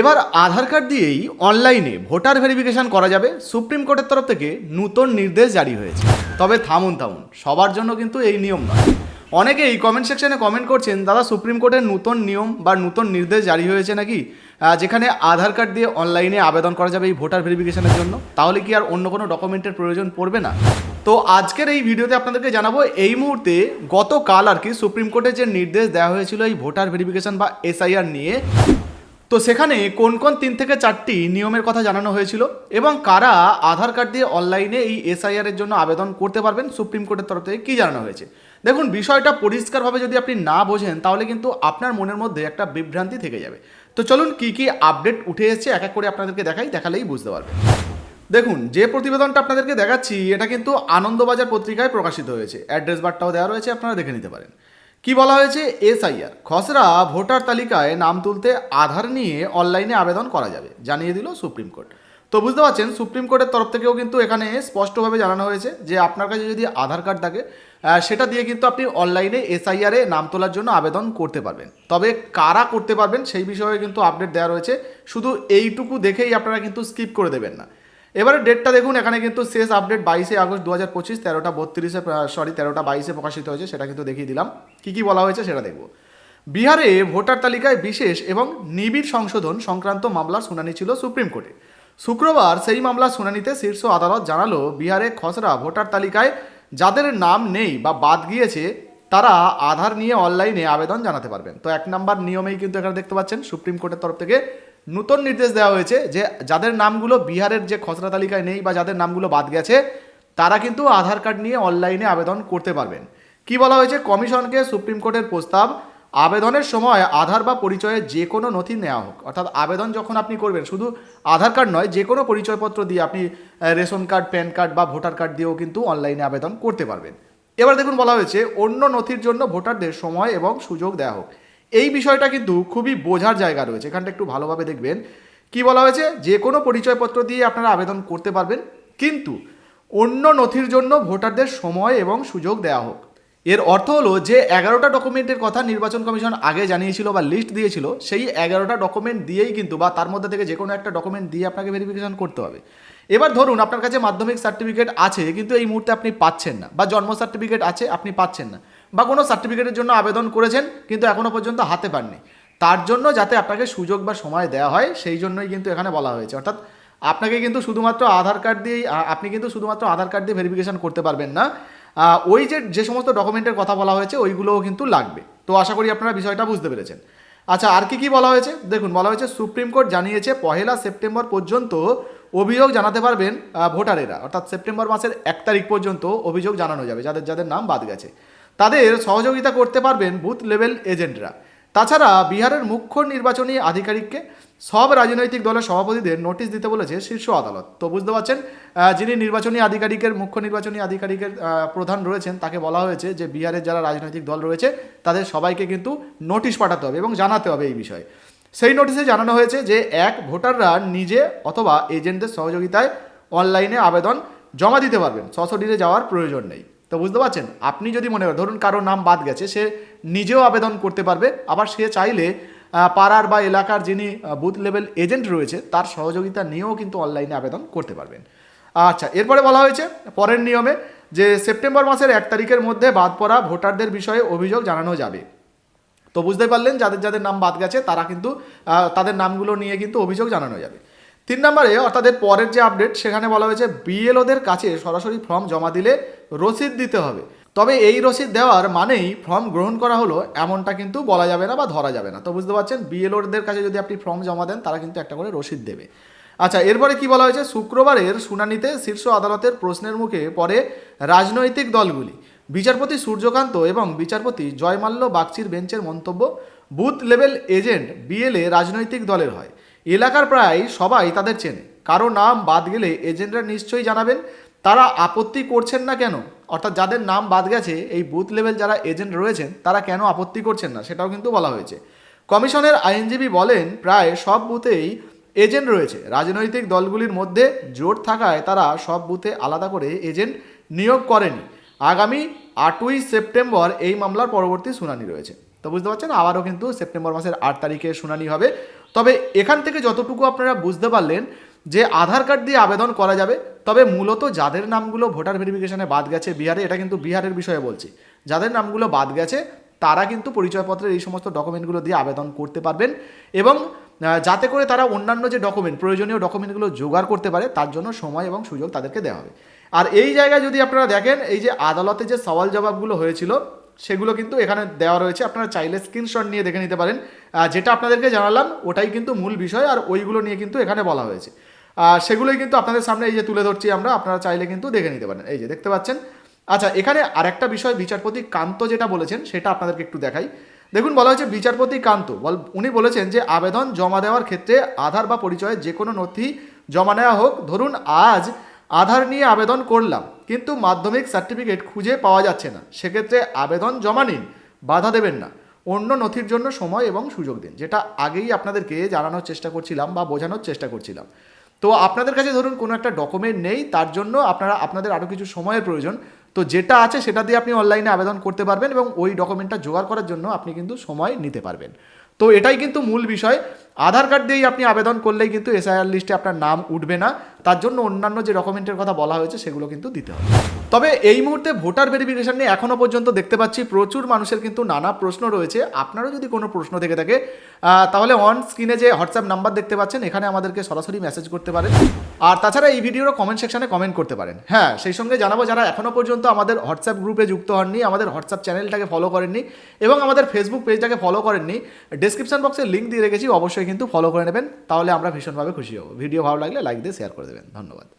এবার আধার কার্ড দিয়েই অনলাইনে ভোটার ভেরিফিকেশন করা যাবে। সুপ্রিম কোর্টের তরফ থেকে নূতন নির্দেশ জারি হয়েছে। তবে থামুন থামুন, সবার জন্য কিন্তু এই নিয়ম নয়। অনেকেই কমেন্ট সেকশনে কমেন্ট করছেন, দাদা, সুপ্রিম কোর্টের নূতন নিয়ম বা নূতন নির্দেশ জারি হয়েছে নাকি? যেখানে আধার কার্ড দিয়ে অনলাইনে আবেদন করা যাবে এই ভোটার ভেরিফিকেশনের জন্য? তাহলে কি আর অন্য কোনো ডকুমেন্টের প্রয়োজন পড়বে না? তো আজকের এই ভিডিওতে আপনাদেরকে জানাব, এই মুহূর্তে গতকাল আর কি সুপ্রিম কোর্টের যে নির্দেশ দেওয়া হয়েছিল এই ভোটার ভেরিফিকেশন বা এসআইআর নিয়ে তো সেখানে কোন কোন তিন থেকে চারটি নিয়মের কথা জানানো হয়েছিল এবং কারা আধার কার্ড দিয়ে অনলাইনে এই এসআইআর এর জন্য আবেদন করতে পারবেন, সুপ্রিম কোর্টের তরফ থেকে কী জানানো হয়েছে? দেখুন, বিষয়টা পরিষ্কারভাবে যদি আপনি না বোঝেন, তাহলে কিন্তু আপনার মনের মধ্যে একটা বিভ্রান্তি থেকে যাবে। তো চলুন কি কি আপডেট উঠে এসেছে, এক এক করে আপনাদেরকে দেখাই, দেখালেই বুঝতে পারবেন। দেখুন, যে প্রতিবেদনটা আপনাদেরকে দেখাচ্ছি, এটা কিন্তু আনন্দবাজার পত্রিকায় প্রকাশিত হয়েছে। অ্যাড্রেস বারটাও দেওয়া রয়েছে, আপনারা দেখে নিতে পারেন। কি বলা হয়েছে? এসআইআর। খসড়া ভোটার তালিকায় নাম তুলতে আধার নিয়ে অনলাইনে আবেদন করা যাবে, জানিয়ে দিল সুপ্রিম কোর্ট। তো বুঝতে পারছেন, সুপ্রিম কোর্টের তরফ থেকেও কিন্তু এখানে স্পষ্টভাবে জানানো হয়েছে যে আপনার কাছে যদি আধার কার্ড থাকে সেটা দিয়ে কিন্তু আপনি অনলাইনে এসআইআরে নাম তোলার জন্য আবেদন করতে পারবেন। তবে কারা করতে পারবেন সেই বিষয়ে কিন্তু আপডেট দেওয়া রয়েছে। শুধু এইটুকু দেখেই আপনারা কিন্তু স্কিপ করে দেবেন না। এবারে ডেটটা দেখুন, এখানে কিন্তু শেষ আপডেট বাইশে আগস্ট দু হাজার পঁচিশ, তেরোটা বত্রিশে সরি তেরোটা বাইশে প্রকাশিত হয়েছে, সেটা কিন্তু দেখিয়ে দিলাম। কী কী বলা হয়েছে সেটা দেখব। বিহারে ভোটার তালিকায় বিশেষ এবং নিবিড় সংশোধন সংক্রান্ত মামলার শুনানি ছিল সুপ্রিম কোর্টে। শুক্রবার সেই মামলার শুনানিতে শীর্ষ আদালত জানালো, বিহারে খসড়া ভোটার তালিকায় যাদের নাম নেই বা বাদ গিয়েছে, তারা আধার নিয়ে অনলাইনে আবেদন জানাতে পারবেন। তো এক নাম্বার নিয়মেই কিন্তু এখানে দেখতে পাচ্ছেন সুপ্রিম কোর্টের তরফ থেকে নতুন নির্দেশ দেওয়া হয়েছে যে যাদের নামগুলো বিহারের যে খসড়া তালিকায় নেই বা যাদের নামগুলো বাদ গেছে, তারা কিন্তু আধার কার্ড নিয়ে অনলাইনে আবেদন করতে পারবেন। কি বলা হয়েছে? কমিশনকে সুপ্রিম কোর্টের প্রস্তাব, আবেদনের সময় আধার বা পরিচয়ের যে কোনো নথি নেওয়া হোক, অর্থাৎ আবেদন যখন আপনি করবেন, শুধু আধার কার্ড নয়, যে কোনো পরিচয়পত্র দিয়ে আপনি রেশন কার্ড, প্যান কার্ড বা ভোটার কার্ড দিয়েও কিন্তু অনলাইনে আবেদন করতে পারবেন। এবার দেখুন বলা হয়েছে, অন্য নথির জন্য ভোটারদের সময় এবং সুযোগ দেওয়া হোক। এই বিষয়টা কিন্তু খুবই বোঝার জায়গা রয়েছে। এখানটা একটু ভালোভাবে দেখবেন। কি বলা হয়েছে? যে কোনো পরিচয়পত্র দিয়ে আপনারা আবেদন করতে পারবেন, কিন্তু অন্য নথির জন্য ভোটারদের সময় এবং সুযোগ দেওয়া হোক। এর অর্থ হলো যে এগারোটা ডকুমেন্টের কথা নির্বাচন কমিশন আগে জানিয়েছিল বা লিস্ট দিয়েছিল, সেই এগারোটা ডকুমেন্ট দিয়েই কিন্তু বা তার মধ্যে থেকে যে কোনো একটা ডকুমেন্ট দিয়ে আপনাকে ভেরিফিকেশন করতে হবে। এবার ধরুন আপনার কাছে মাধ্যমিক সার্টিফিকেট আছে, কিন্তু এই মুহূর্তে আপনি পাচ্ছেন না বা জন্ম সার্টিফিকেট আছে, আপনি পাচ্ছেন না। বা কোনো সার্টিফিকেটের জন্য আবেদন করেছেন, কিন্তু এখনও পর্যন্ত হাতে পাননি। তার জন্য যাতে আপনাকে সুযোগ বা সময় দেওয়া হয়, সেই জন্যই কিন্তু এখানে বলা হয়েছে। অর্থাৎ আপনাকে কিন্তু শুধুমাত্র আধার কার্ড দিয়েই আপনি কিন্তু শুধুমাত্র আধার কার্ড দিয়ে ভেরিফিকেশন করতে পারবেন না। ওই যে যে সমস্ত ডকুমেন্টের কথা বলা হয়েছে, ওইগুলোও কিন্তু লাগবে। তো আশা করি আপনারা বিষয়টা বুঝতে পেরেছেন। আচ্ছা আর কি কি বলা হয়েছে? দেখুন, বলা হয়েছে, সুপ্রিম কোর্ট জানিয়েছে, পহেলা সেপ্টেম্বর পর্যন্ত অভিযোগ জানাতে পারবেন ভোটারেরা। অর্থাৎ সেপ্টেম্বর মাসের এক তারিখ পর্যন্ত অভিযোগ জানানো যাবে, যাদের যাদের নাম বাদ গেছে। তাদের সহযোগিতা করতে পারবেন বুথ লেভেল এজেন্টরা। তাছাড়া বিহারের মুখ্য নির্বাচনী আধিকারিককে সব রাজনৈতিক দলের সভাপতিদের নোটিশ দিতে বলেছে শীর্ষ আদালত। তো বুঝতে পারছেন যিনি নির্বাচনী আধিকারিকের, মুখ্য নির্বাচনী আধিকারিকের প্রধান রয়েছেন, তাকে বলা হয়েছে যে বিহারের যারা রাজনৈতিক দল রয়েছে, তাদের সবাইকে কিন্তু নোটিশ পাঠাতে হবে এবং জানাতে হবে এই বিষয়ে। সেই নোটিশে জানানো হয়েছে যে এক, ভোটাররা নিজে অথবা এজেন্টদের সহযোগিতায় অনলাইনে আবেদন জমা দিতে পারবেন। সশরীরে যাওয়ার প্রয়োজন নেই। তো বুঝতে পারছেন? আপনি যদি মনে করেন, ধরুন কারও নাম বাদ গেছে, সে নিজেও আবেদন করতে পারবে, আবার সে চাইলে পাড়ার বা এলাকার যিনি বুথ লেভেল এজেন্ট রয়েছে, তার সহযোগিতা নিয়েও কিন্তু অনলাইনে আবেদন করতে পারবেন। আচ্ছা এরপরে বলা হয়েছে, পরের নিয়মে, যে সেপ্টেম্বর মাসের এক তারিখের মধ্যে বাদ পড়া ভোটারদের বিষয়ে অভিযোগ জানানো যাবে। তো বুঝতে পারলেন, যাদের যাদের নাম বাদ গেছে, তারা কিন্তু তাদের নামগুলো নিয়ে কিন্তু অভিযোগ জানানো যাবে। তিন নম্বরে অর্থাৎ পরের যে আপডেট সেখানে বলা হয়েছে বিএলওদের কাছে সরাসরি ফর্ম জমা দিলে রসিদ দিতে হবে। তবে এই রসিদ দেওয়ার মানেই ফর্ম গ্রহণ করা হলো, এমনটা কিন্তু বলা যাবে না বা ধরা যাবে না। তো বুঝতে পারছেন বিএলওদের কাছে যদি আপনি ফর্ম জমা দেন, তারা কিন্তু একটা করে রসিদ দেবে। আচ্ছা এরপরে কি বলা হয়েছে? শুক্রবারের শুনানিতে শীর্ষ আদালতের প্রশ্নের মুখে পরে রাজনৈতিক দলগুলি। বিচারপতি সূর্যকান্ত এবং বিচারপতি জয়মাল্য বাগচির বেঞ্চের মন্তব্য, বুথ লেভেল এজেন্ট বিএলএ রাজনৈতিক দলের হয়। এলাকার প্রায় সবাই তাদের চেনে। কারও নাম বাদ গেলে এজেন্টরা নিশ্চয়ই জানাবেন, তারা আপত্তি করছেন না কেন? অর্থাৎ যাদের নাম বাদ গেছে, এই বুথ লেভেল যারা এজেন্ট রয়েছেন, তারা কেন আপত্তি করছেন না? সেটাও কিন্তু বলা হয়েছে। কমিশনের আইনজীবী বলেন, প্রায় সব বুথেই এজেন্ট রয়েছে। রাজনৈতিক দলগুলির মধ্যে জোট থাকায় তারা সব বুথে আলাদা করে এজেন্ট নিয়োগ করেনি। আগামী আটই সেপ্টেম্বর এই মামলার পরবর্তী শুনানি রয়েছে। তো বুঝতে পারছেন? আবারও কিন্তু সেপ্টেম্বর মাসের আট তারিখে শুনানি হবে। তবে এখান থেকে যতটুকু আপনারা বুঝতে পারলেন যে আধার কার্ড দিয়ে আবেদন করা যাবে, তবে মূলত যাদের নামগুলো ভোটার ভেরিফিকেশনে বাদ গেছে বিহারে, এটা কিন্তু বিহারের বিষয়ে বলছি, যাদের নামগুলো বাদ গেছে, তারা কিন্তু পরিচয়পত্রের এই সমস্ত ডকুমেন্টগুলো দিয়ে আবেদন করতে পারবেন এবং যাতে করে তারা অন্যান্য যে ডকুমেন্ট, প্রয়োজনীয় ডকুমেন্টগুলো জোগাড় করতে পারে, তার জন্য সময় এবং সুযোগ তাদেরকে দেওয়া হবে। আর এই জায়গায় যদি আপনারা দেখেন, এই যে আদালতে যে সওয়াল জবাবগুলো হয়েছিল সেগুলো কিন্তু এখানে দেওয়া রয়েছে। আপনারা চাইলে স্ক্রিনশট নিয়ে দেখে নিতে পারেন। যেটা আপনাদেরকে জানালাম, ওটাই কিন্তু মূল বিষয় আর ওইগুলো নিয়ে কিন্তু এখানে বলা হয়েছে। সেগুলোই কিন্তু আপনাদের সামনে এই যে তুলে ধরছি আমরা, আপনারা চাইলে কিন্তু দেখে নিতে পারেন। এই যে দেখতে পাচ্ছেন? আচ্ছা এখানে আরেকটা বিষয়, বিচারপতি কান্ত যেটা বলেছেন, সেটা আপনাদেরকে একটু দেখাই। দেখুন, বলা হয়েছে বিচারপতি কান্ত, বল, উনি বলেছেন যে আবেদন জমা দেওয়ার ক্ষেত্রে আধার বা পরিচয়ের যে কোনো নথি জমা নেওয়া হোক। ধরুন, আজ আধার নিয়ে আবেদন করলাম, কিন্তু মাধ্যমিক সার্টিফিকেট খুঁজে পাওয়া যাচ্ছে না। সেক্ষেত্রে আবেদন জমা নিন, বাধা দেবেন না। অন্য নথির জন্য সময় এবং সুযোগ দিন, যেটা আগেই আপনাদেরকে জানানোর চেষ্টা করছিলাম বা বোঝানোর চেষ্টা করছিলাম। তো আপনাদের কাছে ধরুন কোনো একটা ডকুমেন্ট নেই, তার জন্য আপনারা, আপনাদের আরও কিছু সময়ের প্রয়োজন। তো যেটা আছে সেটা দিয়ে আপনি অনলাইনে আবেদন করতে পারবেন এবং ওই ডকুমেন্টটা জোগাড় করার জন্য আপনি কিন্তু সময় নিতে পারবেন। তো এটাই কিন্তু মূল বিষয়। আধার কার্ড দিয়েই আপনি আবেদন করলেই কিন্তু এসআইআর লিস্টে আপনার নাম উঠবে না। তার জন্য অন্যান্য যে ডকুমেন্টের কথা বলা হয়েছে, সেগুলো কিন্তু দিতে হবে। তবে এই মুহূর্তে ভোটার ভেরিফিকেশন নিয়ে এখনও পর্যন্ত দেখতে পাচ্ছি প্রচুর মানুষের কিন্তু নানা প্রশ্ন রয়েছে। আপনারও যদি কোনো প্রশ্ন থেকে থাকে তাহলে অন স্ক্রিনে যে হোয়াটসঅ্যাপ নাম্বার দেখতে পাচ্ছেন, এখানে আমাদেরকে সরাসরি মেসেজ করতে পারেন। আর তাছাড়া এই ভিডিওর কমেন্ট সেকশনে কমেন্ট করতে পারেন। হ্যাঁ সেই সঙ্গে জানাব যারা এখনও পর্যন্ত আমাদের হোয়াটসঅ্যাপ গ্রুপে যুক্ত হননি, আমাদের হোয়াটসঅ্যাপ চ্যানেলটাকে ফলো করেননি এবং আমাদের ফেসবুক পেজটাকে ফলো করেননি ডিসক্রিপশন বক্সে লিঙ্ক দিয়ে রেখেছি, অবশ্যই কিন্তু ফলো করে নেবেন, তাহলে আমরা ভীষণভাবে খুশি হব। ভিডিও ভালো লাগলে লাইক দিয়ে শেয়ার করে দেবেন। ধন্যবাদ।